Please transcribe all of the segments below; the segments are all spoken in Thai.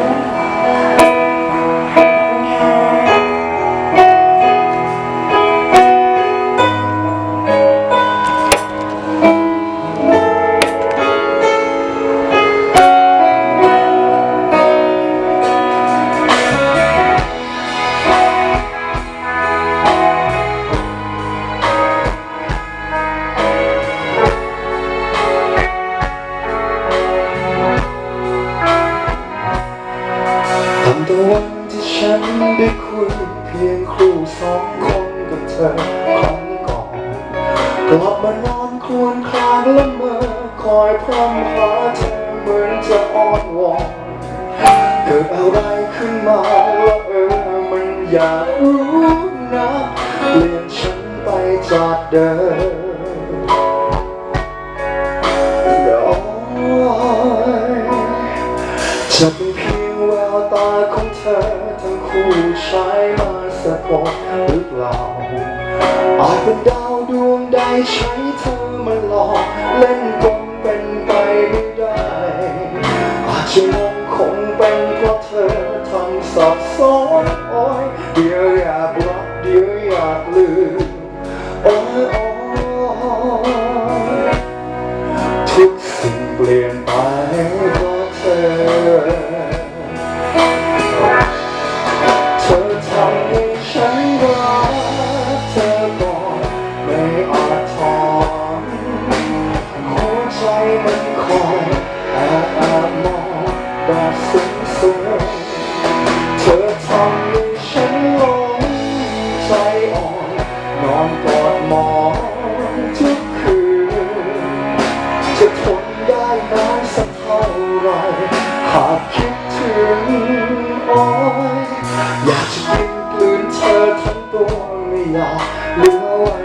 ตั้ง ที่ฉันได้คุยเพียงครู่สองคนกับเธอครั้งก่อนกลับมานอนครวญครางละเมอคอยพร่ำหาเธอเหมือนจะอ้อนวอนเกิดอะไรขึ้นมาละเออมันอยากรู้นะเปลี่ยนฉันไปจากเดิม สะกดหรือเปล่าอาจเป็นดาวดวงใดใช้เธอมาหลอกเล่นกลเป็นไปไม่ได้อาจจะงงคงเป็นเพราะเธอทำสับสนโอ้ยเดี๋ยวอยากรักเดี๋ยวอยากลืมอ้ยโอ้ย จะทนได้นานสักเท่าไรหากคิดถึงอ้ยอยากจะกินกลืนเธอทั้งตัวไม่อยากเหลือไว้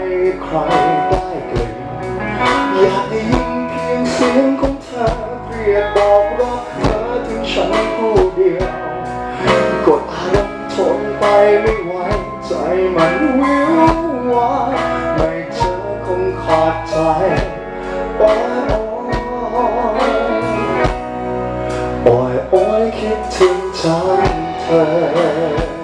ใครได้กลิ่นอยากได้ยินเพียงเสียงของเธอเปรียกบอกรักเธอถึงฉันผู้เดียว กดอารมณ์ทนไปไม่ไหวใจมันวิววายไม่เจอคงขาดใจโคิดถึงจังเธอ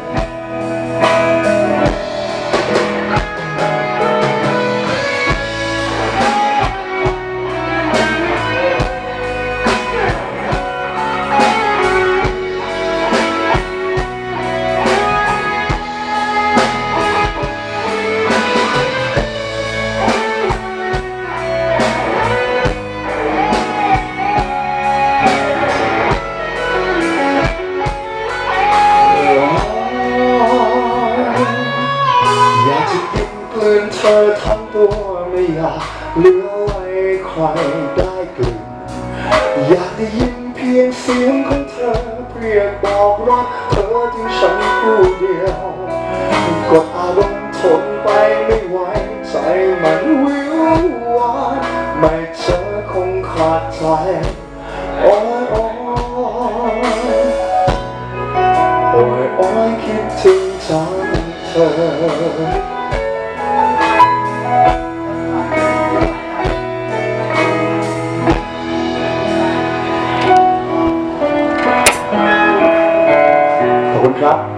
เธอทั้งตัวไม่อยากเหลือไว้ใครได้กลืนอยากได้ยินเพียงเสียงของเธอเรียกบอกรักเธอถึงฉันผู้เดียวกดอารมณ์ทนไปไม่ไหวใจมันวิววายไม่เจอคงขาดใจโอ้ยโอ้ยโอ้ยโอ้ยคิดถึงจังเธอ ขอ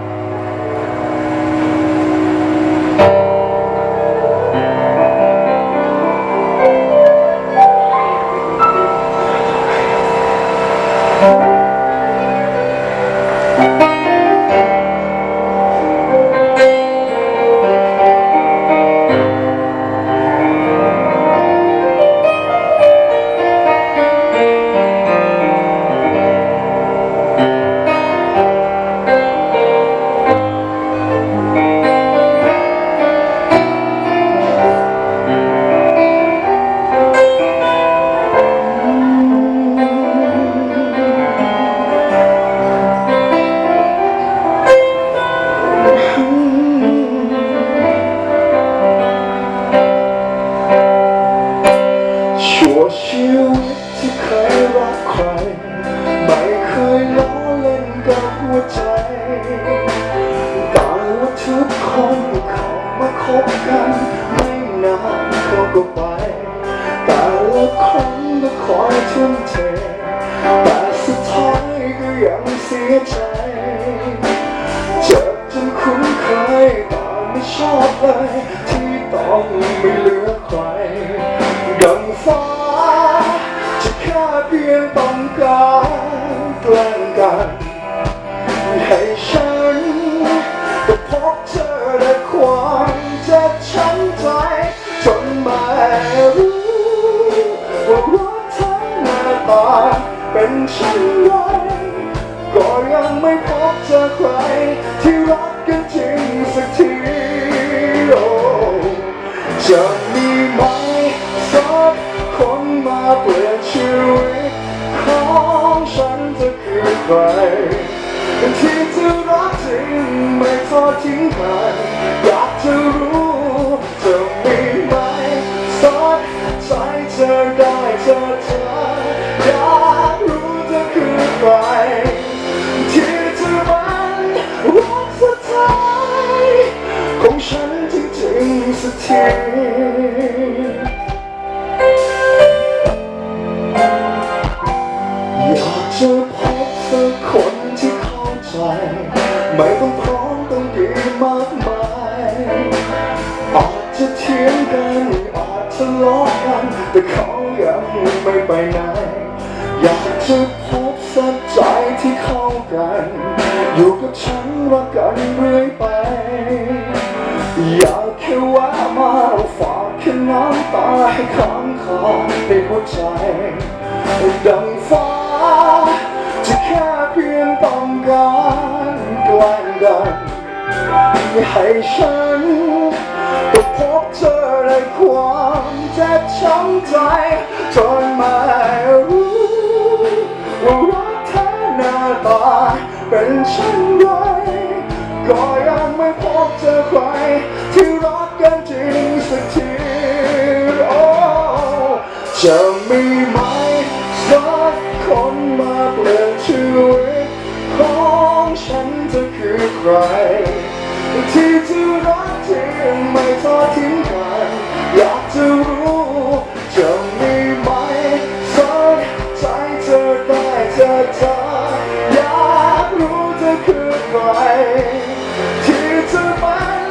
ีวิตที่เคยรักใคร ไม่เคยล้อเล่นกับหัวใจแต่ว่าทุกคนเขามาคบกัน ไม่นานเขาก็ไป แต่ละครั้งก็คอยทุ่มเทแต่สุดท้ายก็ยังเสียใจเจ็บจนคุ้นเคยแต่ไม่ชอบเลย ยังไม่พบเจอใครที่รักกัน อยากจะพบสักคนที่เข้าใจ ไม่ต้องพร้อมต้องดีมากมายอาจจะเถียงกันอาจทะเลาะกัน แต่เขายังไม่ไปไหน อยากจะพบสักใจที่เข้ากัน อยู่กับฉันรักกันเรื่อยไป ตาให้ค้างคาในหัวใจดังฟ้าจะแค่เพียงต้องการแกล้งกันให้ฉันก็พบเจอในความเจ็บช้ำใจจนไม่รู้ว่ารักแท้หน้าตาเป็นเช่นไรก็ยังไม่พบเจอใครที่รักกันจริงสักที จะมีไหมสักคนมาเปลี่ยนชีวิตของฉันจะคือใคร ที่จะรักจริงไม่ทอดทิ้งกันอยากจะรู้จะมีไหมสักใจเธอได้เจอเธออยากรู้เธอคือใคร ที่จะเป็น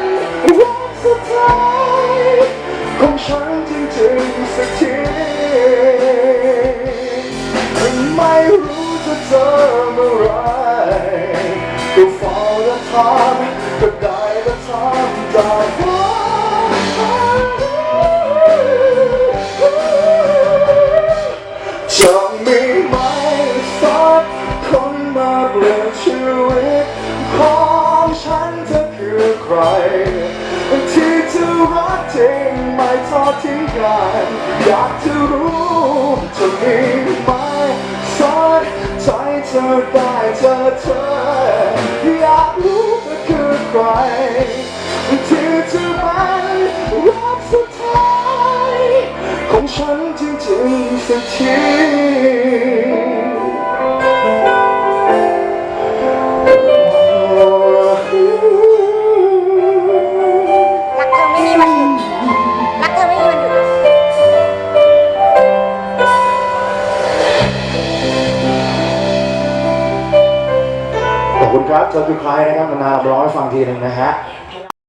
รักสุดท้ายของฉันจริงๆสักที เจอเมื่อไรก็เฝ้าและถามก็ได้แต่ถามจากฟ้าจะมีไหมสักคนมาเปลี่ยนชีวิตของฉันจะคือใคร ที่จะรักจริงไม่ทอดทิ้งกันอยากจะรู้จะมีไหม เธอได้เจอเธอ อยากรู้เธอคือใครที่จะเป็นรักสุดท้าย ของฉันจริงๆสักที จะคือใครนะครับมานาวร้องให้ฟังทีหนึ่งนะฮะ